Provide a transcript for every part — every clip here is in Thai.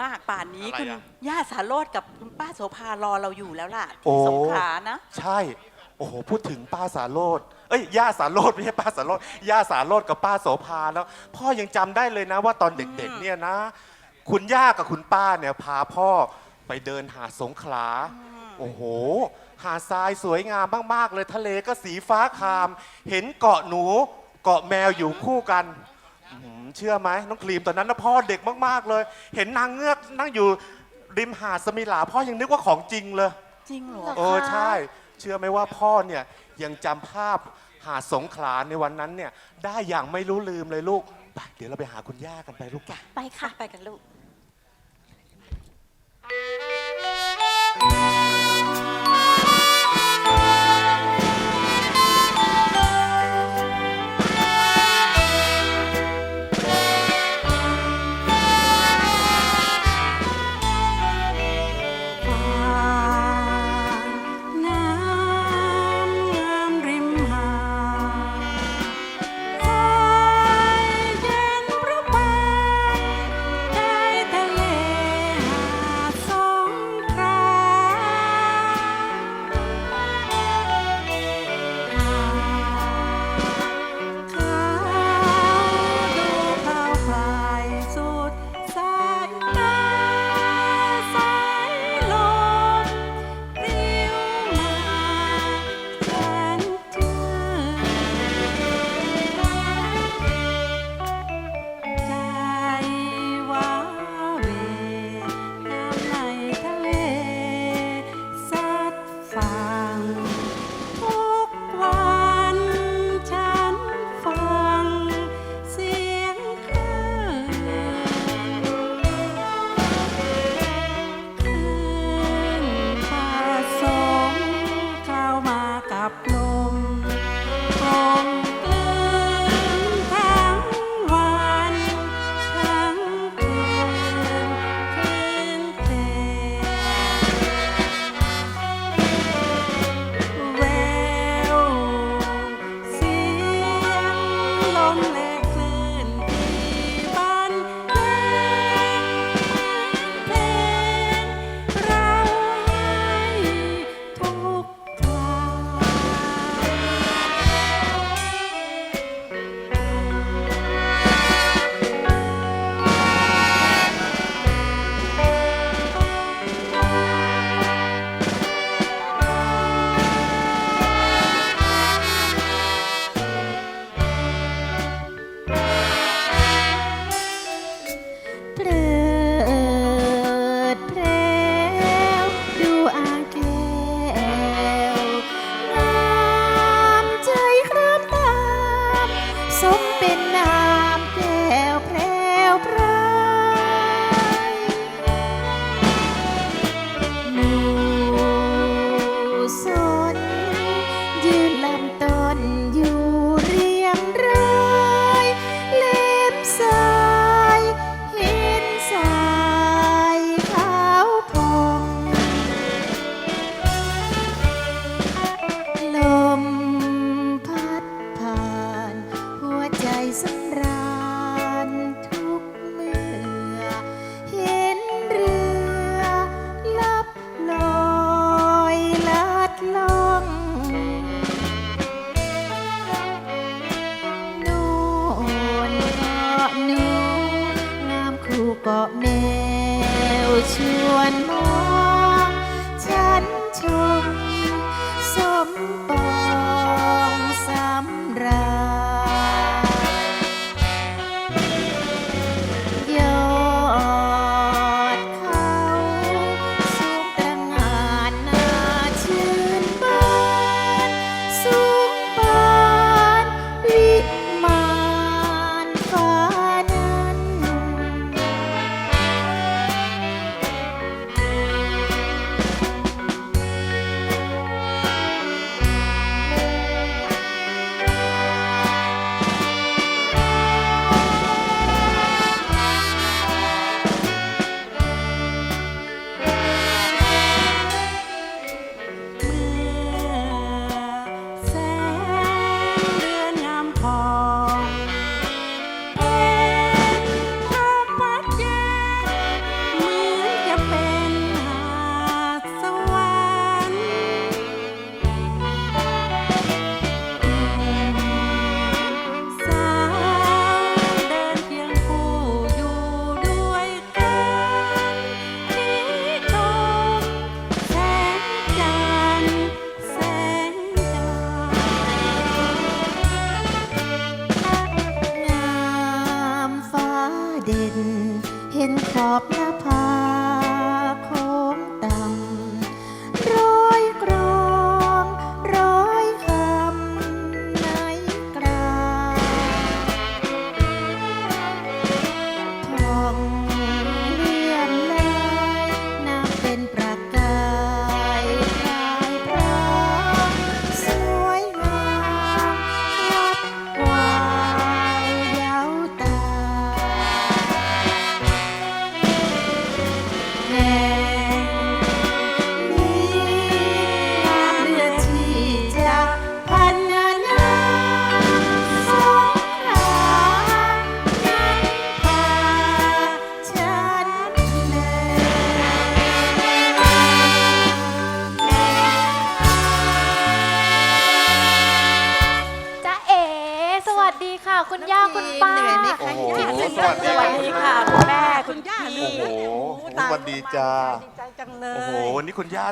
มากป่านนี้อะไรคุณอะ ย่าสาโรดกับคุณป้าโสภารอเราอยู่แล้วล่ะโอ้ ที่สงขลานะใช่ โอ้โห พูดถึงป้าสาโรดเอ้ย ย่าสาโรดไม่ใช่ป้าสาโรดย่าสาโรดกับป้าโสภาแล้ว พ่อยังจำได้เลยนะว่าตอนเด็กๆ เนี่ยนะ คุณย่ากับคุณป้าเนี่ยพาพ่อไปเดินหาดสงขลา โอ้โห หาดทรายสวยงามมากๆ เลย ทะเลก็สีฟ้าคราม เห็นเกาะหนู เกาะแมวอยู่คู่กันอื้อ หือเชื่อไหมน้องครีมตอนนั้นนะพ่อเด็กมาก ๆ เลย เห็นนางเงือกนั่งอยู่ริมหาดสมิลาพ่อยังนึกว่าของจริงเลย จริงเหรอเออใช่ เชื่อไหมว่าพ่อเนี่ยยังจำภาพหาดสงขลาในวันนั้นเนี่ยได้อย่างไม่รู้ลืมเลยลูกไปเดี๋ยวเราไปหาคุณย่ากันไปลูกไปค่ะ ไปกันลูก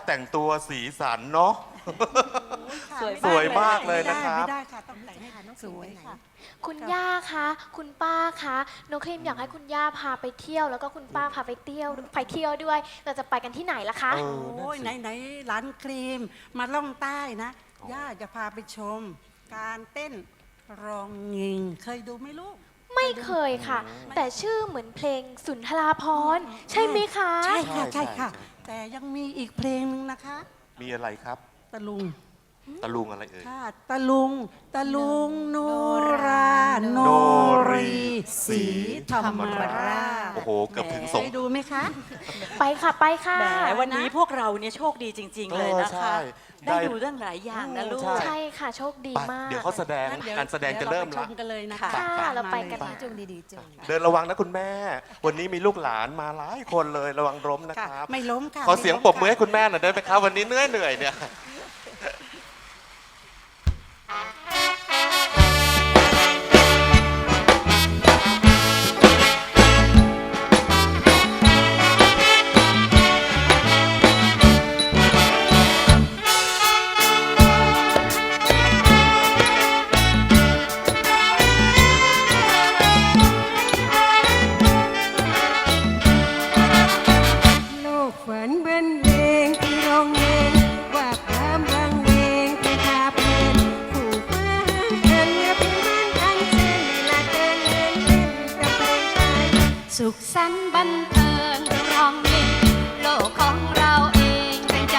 แต่งตัวสีสันเนาะ สวยสวยมากเลยนะครับ ไม่ได้ค่ะต้องแต่งให้สวยค่ะ คุณย่าคะ คุณป้าคะน้องครีมอยากให้คุณย่าพาไปเที่ยว แล้วก็คุณป้าพาไปเที่ยวไปเที่ยวด้วย เราจะไปกันที่ไหนล่ะคะ เออ โอ้ยนั่นสิไหนไหนๆร้านครีมมาล่องใต้นะ ย่าจะพาไปชม การเต้นรองงิง เคยดูไหมลูก ไม่เคยค่ะ แต่ชื่อเหมือนเพลงสุนทราพรณ์ใช่ไหมคะ ใช่ค่ะใช่ใช่ค่ะ ใช่ แต่ยังมีอีกเพลงหนึ่งนะคะ มีอะไรครับตะลุง ตะลุงอะไรเอ่ย ค่ะตะลุง ตะลุงโนรา โนรีศรีธรรมราชโอ้โหเกือบถึงสงเคยดูไหมคะ ไปค่ะไปค่ะแหมวันนี้พวกเราเนี่ยโชคดีจริง ๆ เลยนะเออใช่คะได้ได้ดูเรื่องหลายอย่างนะลูก ใช่ ใช่ค่ะโชคดีไปมาก เดี๋ยวเขาแสดงงั้นเดี๋ยวการแสดงจะเริ่มดี๋ยวาละไปชกันเลยนะค่ะคะค่ะ เราไปกันมานะเลยจุงดีๆจุง เดินระวังนะคุณแม่ วันนี้มีลูกหลานมาหลายคนเลยระวังล้มนะค่ะ ครับ ไม่ล้มค่ะขอเสียงไล้ปรบมือให้ค่ะคุณแม่หน่อยได้ไหมครับ วันนี้เหนื่อยเหนื่อยๆเนี่ย สุขสันต์บันเทิงร้องเพลงโลกของเราเองเป็นใจ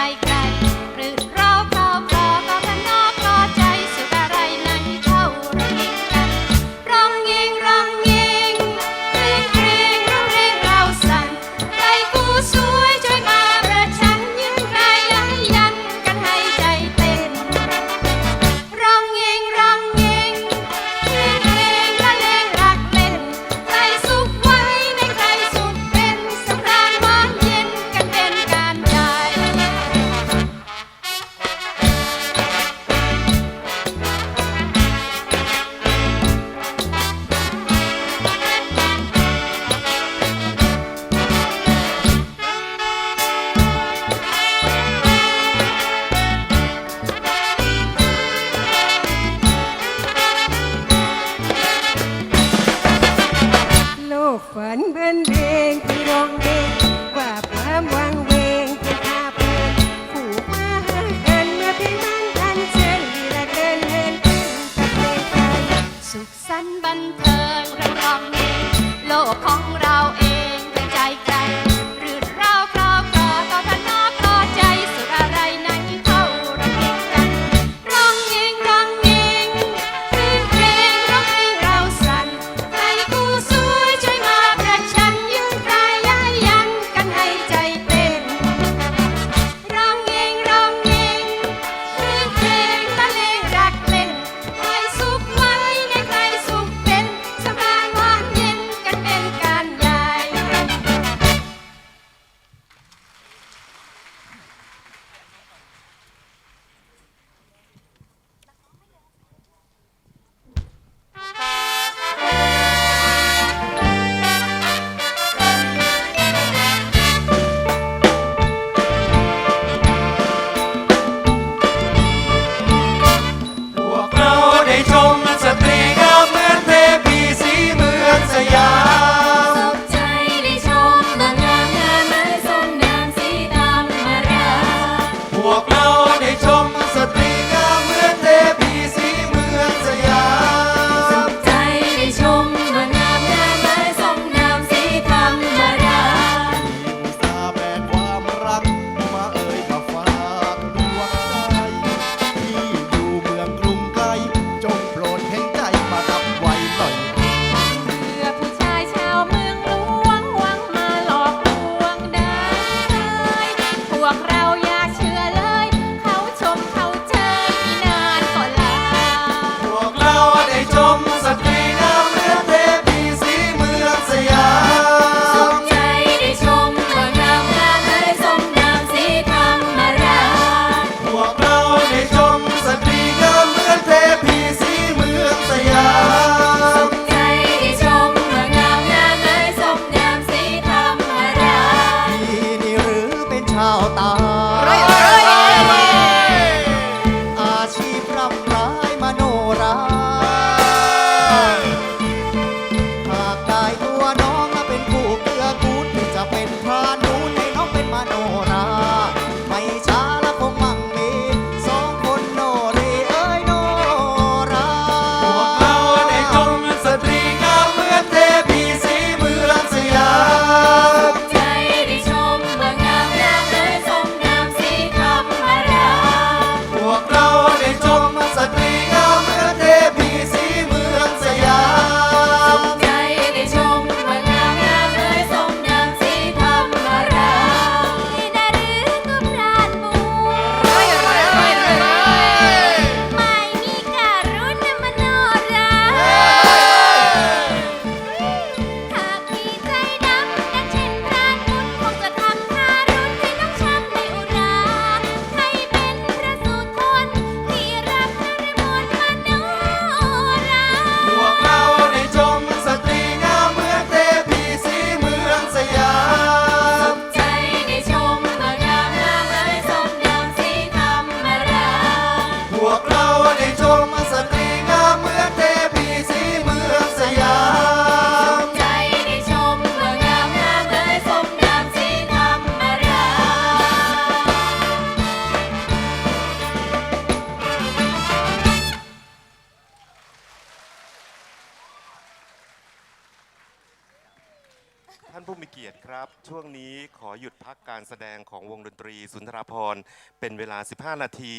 ดงของวงดนตรีสุนทราพรณ์เป็นเวลา 15 นาที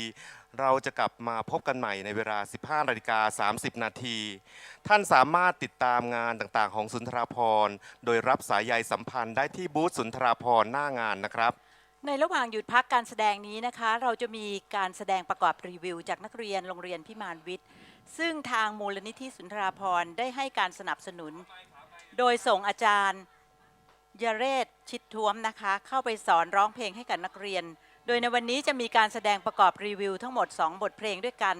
เราจะกลับมาพบกันใหม่ในเวลา 15นาฬิกา30 นาที ท่านสามารถติดตามงานต่างๆ ของสุนทราพรณ์โดยรับสายใยสัมพันธ์ได้ที่บูธสุนทราพรณ์หน้างานนะครับ ในระหว่างหยุดพักการแสดงนี้นะคะ เราจะมีการแสดงประกอบรีวิว จากนักเรียนโรงเรียนพิมานวิทย์ ซึ่งทางมูลนิธิสุนทราพรณ์ได้ให้การสนับสนุน โดยส่งอาจารย์ ยเรศชิดท้วมนะคะ เข้าไปสอนร้องเพลงให้กับนักเรียน โดยในวันนี้จะมีการแสดงประกอบรีวิวทั้งหมด 2 บทเพลงด้วยกัน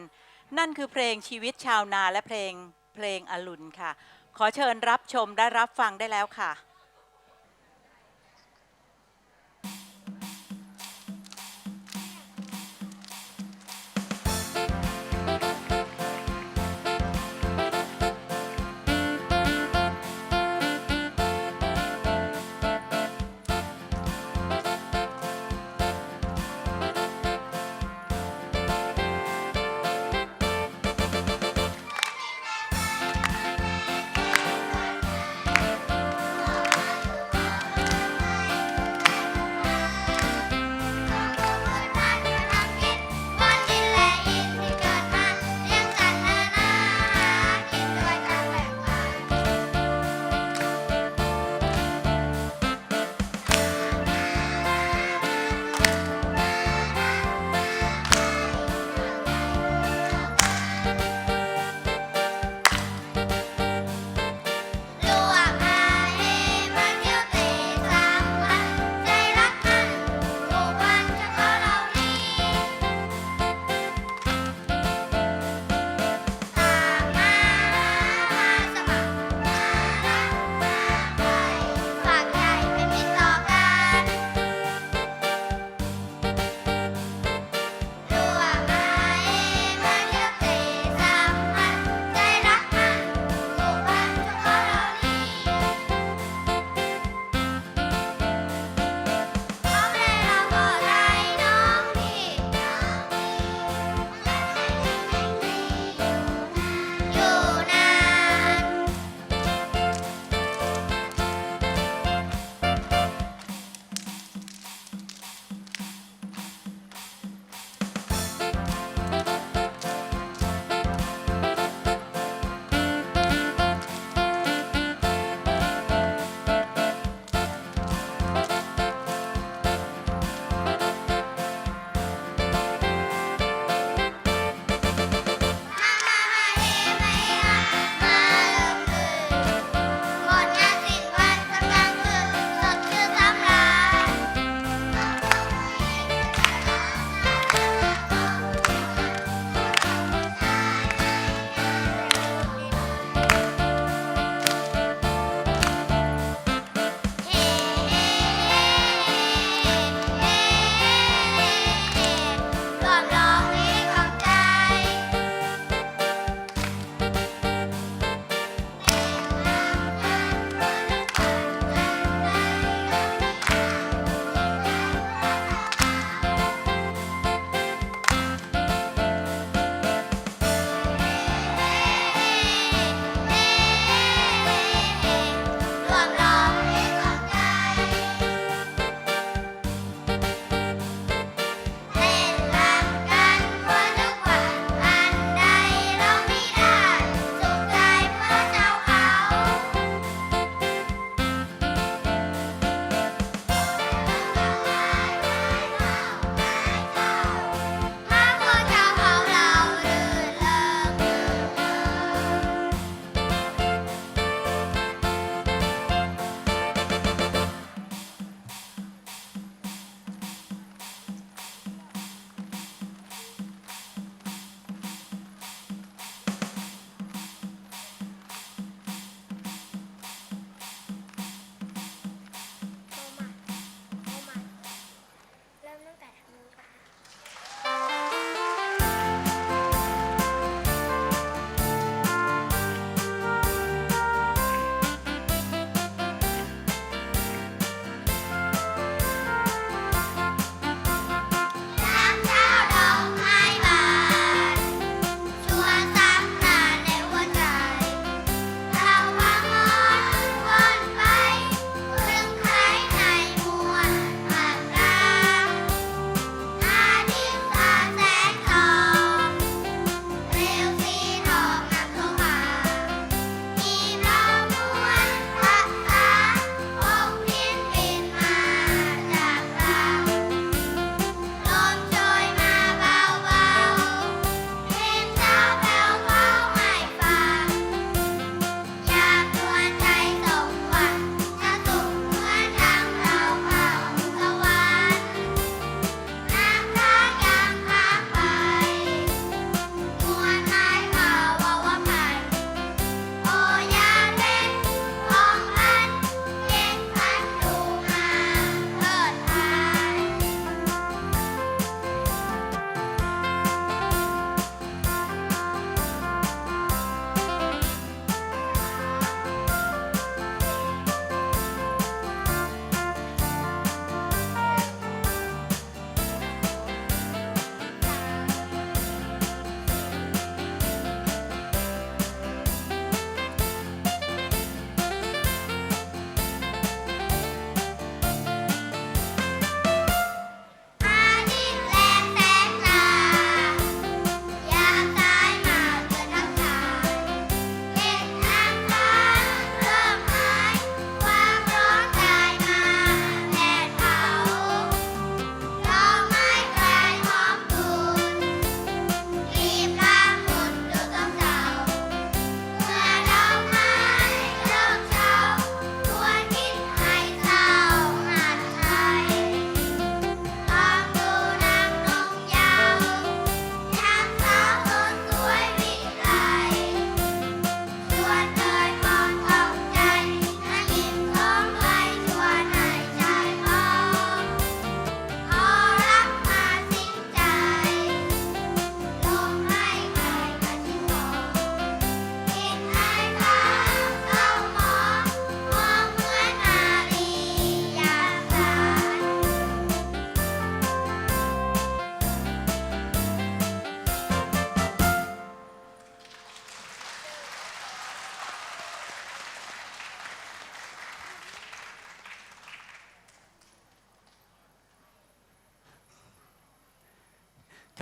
นั่นคือเพลงชีวิตชาวนาและเพลงเพลงอรุณค่ะ ขอเชิญรับชมและรับฟังได้แล้วค่ะ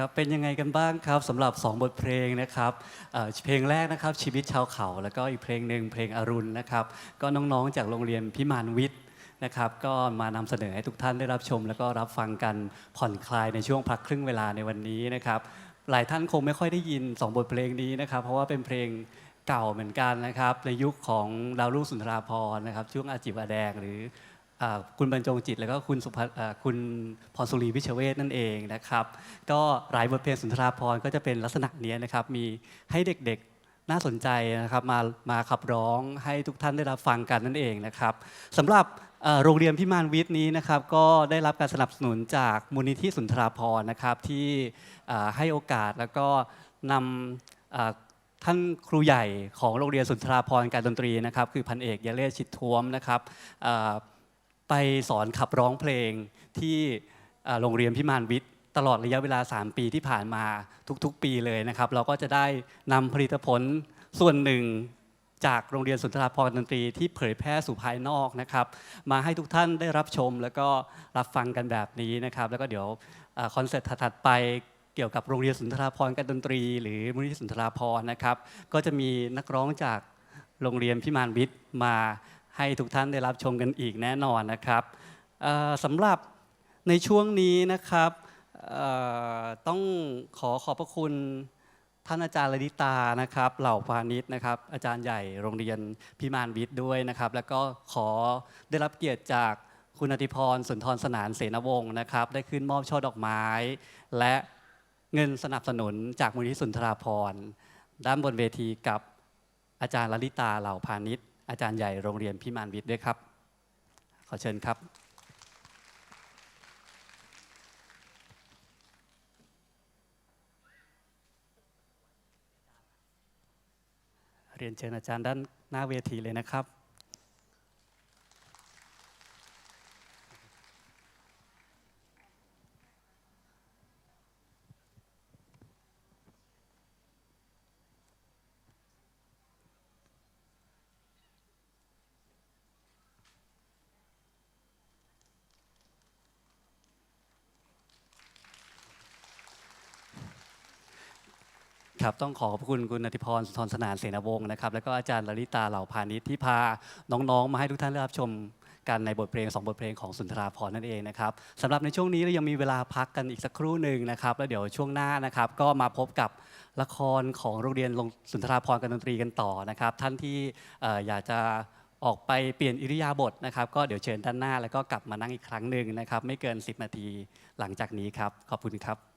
ครับเป็นยังไงกันบ้างครับสำหรับ 2 บทเพลงนะครับเอ่อเพลงแรกนะครับชีวิตชาวเขา แล้วก็อีกเพลงหนึ่งเพลงอรุณนะครับก็น้องๆจากโรงเรียนพิมานวิทย์นะครับก็มานำเสนอให้ทุกท่านได้รับชม แล้วก็รับฟังกันผ่อนคลายในช่วงพักครึ่งเวลาในวันนี้นะครับหลายท่านคงไม่ค่อยได้ยิน 2 บทเพลงนี้นะครับเพราะว่าเป็นเพลงเก่าเหมือนกันนะครับในยุคของดาวรุ่งสุนทราภรณ์นะครับช่วงอาจิบอาแดงหรือ คุณบรรจงจิต แล้วก็คุณสุภคุณพรสุรีวิชเวทนั่นเองนะครับ ก็หลายบทเพลงสุนทราภรก็จะเป็นลักษณะนี้นะครับ มีให้เด็กๆน่าสนใจนะครับมามาขับร้องให้ทุกท่านได้รับฟังกันนั่นเองนะครับสำหรับโรงเรียนพิมานวิทย์นี้นะครับก็ได้รับการสนับสนุนจากมูลนิธิสุนทราภรนะครับที่ให้โอกาสแล้วก็นำท่านครูใหญ่ของโรงเรียนสุนทราพรการดนตรีนะครับ คือพันเอกยาเลศชิดท้วมนะครับ ไปสอนขับร้องเพลงที่โรงเรียนพิมานวิทย์ ตลอดระยะเวลา 3 ปีที่ผ่านมาทุกๆ ปีเลยนะครับ เราก็จะได้นำผลิตผลส่วนหนึ่งจากโรงเรียนสุนทราพรดนตรีที่เผยแพร่สู่ภายนอกนะครับ มาให้ทุกท่านได้รับชมแล้วก็รับฟังกันแบบนี้นะครับ แล้วก็เดี๋ยวคอนเสิร์ตถัดไปเกี่ยวกับโรงเรียนสุนทราพรการดนตรี หรือมูลนิธิสุนทราพรนะครับ ก็จะมีนักร้องจากโรงเรียนพิมานวิทย์มา ให้ทุกท่านได้รับชมกันอีกแน่นอนนะครับสำหรับในช่วงนี้นะครับต้องขอขอบพระคุณท่านอาจารย์ลดิตานะครับ เหล่าพาณิชย์นะครับ อาจารย์ใหญ่โรงเรียนพิมานวิทย์ด้วยนะครับ แล้วก็ขอได้รับเกียรติจากคุณอธิพรสุนทรสนานเสนวงศ์นะครับ ได้ขึ้นมอบช่อดอกไม้ และเงินสนับสนุนจากมูลนิธิสุนทราพรด้านบนเวทีกับอาจารย์ลลิตาเหล่าพาณิชย์ อาจารย์ใหญ่โรงเรียนพิมานวิทย์ด้วยครับ ขอเชิญครับ เรียนเชิญอาจารย์ด้านหน้าเวทีเลยนะครับ ครับต้องขอขอบคุณคุณอธิพรสุนทรสนานเสนาวงศ์นะครับแล้วก็อาจารย์ลลิตาเหล่าพาณิชย์ที่พาน้องๆ มาให้ทุกท่านได้รับชมกันในบทเพลงสองบทเพลงของสุนทราพรนั่นเองนะครับสำหรับในช่วงนี้เรายังมีเวลาพักกันอีกสักครู่หนึ่งนะครับแล้วเดี๋ยวช่วงหน้านะครับก็มาพบกับละครของโรงเรียนสุนทราพรการดนตรีกันต่อนะครับ ท่านที่เอ่ออยากจะออกไปเปลี่ยนอิริยาบถนะครับ ก็เดี๋ยวเชิญด้านหน้าแล้วก็กลับมานั่งอีกครั้งหนึ่งนะครับ ไม่เกิน 10 นาทีหลังจากนี้ครับ ขอบคุณครับ